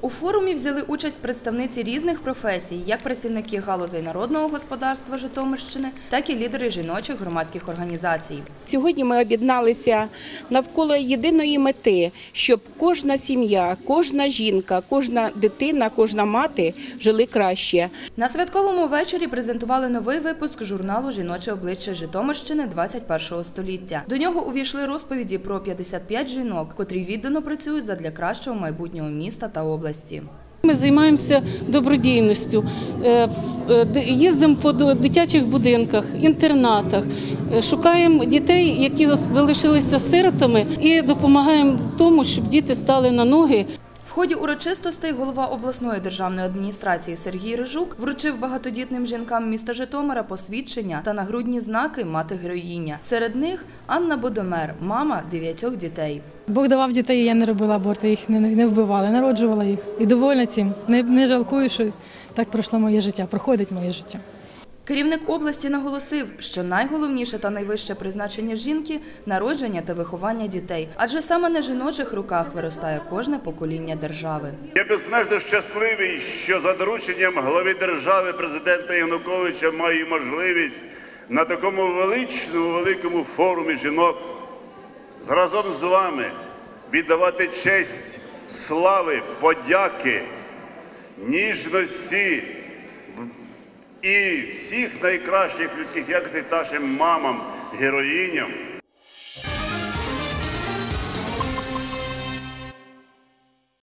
У форумі взяли участь представниці різних професій, як працівники галузей народного господарства Житомирщини, так і лідери жіночих громадських організацій. Сьогодні ми об'єдналися навколо єдиної мети, щоб кожна сім'я, кожна жінка, кожна дитина, кожна мати жили краще. На святковому вечорі презентували новий випуск журналу Жіноче обличчя Житомирщини 21 століття. До нього увійшли розповіді про 55 жінок, котрі віддано працюють задля кращого майбутнього міста та області. Ми займаємося добродійністю, е, е, їздимо по до- дитячих будинках, інтернатах, е, шукаємо дітей, які залишилися сиротами, і допомагаємо тому, щоб діти стали на ноги. В ході урочистостей голова обласної державної адміністрації Сергій Рижук вручив багатодітним жінкам міста Житомира посвідчення та нагрудні знаки мати героїня. Серед них Анна Бодомер, мама дев'ятьох дітей. Бог давав дітей, я не робила аборти, їх не, не вбивала, народжувала їх. І довольна цим. Не, не жалкую, що так пройшло моє життя, проходить моє життя. Керівник області наголосив, що найголовніше та найвище призначення жінки народження та виховання дітей, адже саме на жіночих руках виростає кожне покоління держави. Я безмежно щасливий, що за дорученням глави держави президента Януковича маю можливість на такому величному великому форумі жінок разом з вами віддавати честь, слави, подяки, ніжності і всіх найкращих людських якостей нашим мамам, героїням.